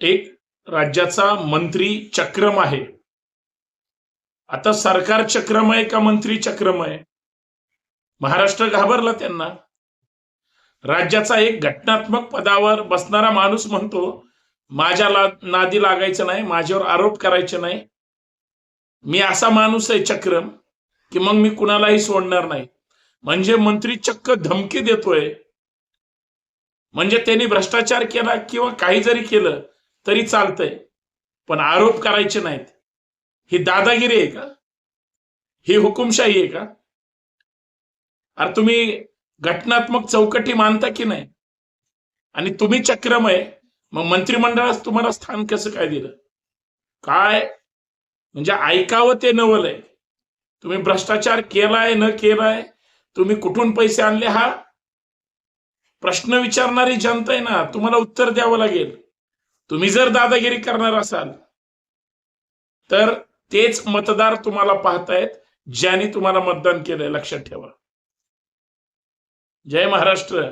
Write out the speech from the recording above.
एक राज्याचा मंत्री चक्रम आहे. आता सरकार चक्रम आहे का मंत्री चक्रम आहे? महाराष्ट्र घाबरला त्यांना. राज्याचा एक घटनात्मक पदावर बसणारा माणूस म्हणतो माझ्या ला नादी लागायचं नाही माझ्यावर आरोप करायचे नाही. मी असा माणूस आहे चक्रम की मग मी कुणालाही सोडणार नाही. म्हणजे मंत्री चक्क धमकी देतोय. म्हणजे त्यांनी भ्रष्टाचार केला किंवा काही जरी केलं तरी चालतंय. पण आरोप करायचे नाहीत. ही दादागिरी आहे का? ही हुकुमशाही आहे का? अरे तुम्ही घटनात्मक चौकटी मानता की नाही? आणि तुम्ही चक्रमय मग मंत्रिमंडळात तुम्हाला स्थान कसं काय दिलं? काय? म्हणजे ऐकावं ते नवल आहे. तुम्ही भ्रष्टाचार केलाय न केलाय? तुम्ही कुठून पैसे आणले? हा प्रश्न विचारणारी जनता आहे ना. तुम्हाला उत्तर द्यावं लागेल. तुम्ही जर दादागिरी करणार असाल तर तेच मतदार तुम्हाला पाहतायत ज्यांनी तुम्हाला मतदान केलंय. लक्षात ठेवा. जय महाराष्ट्र.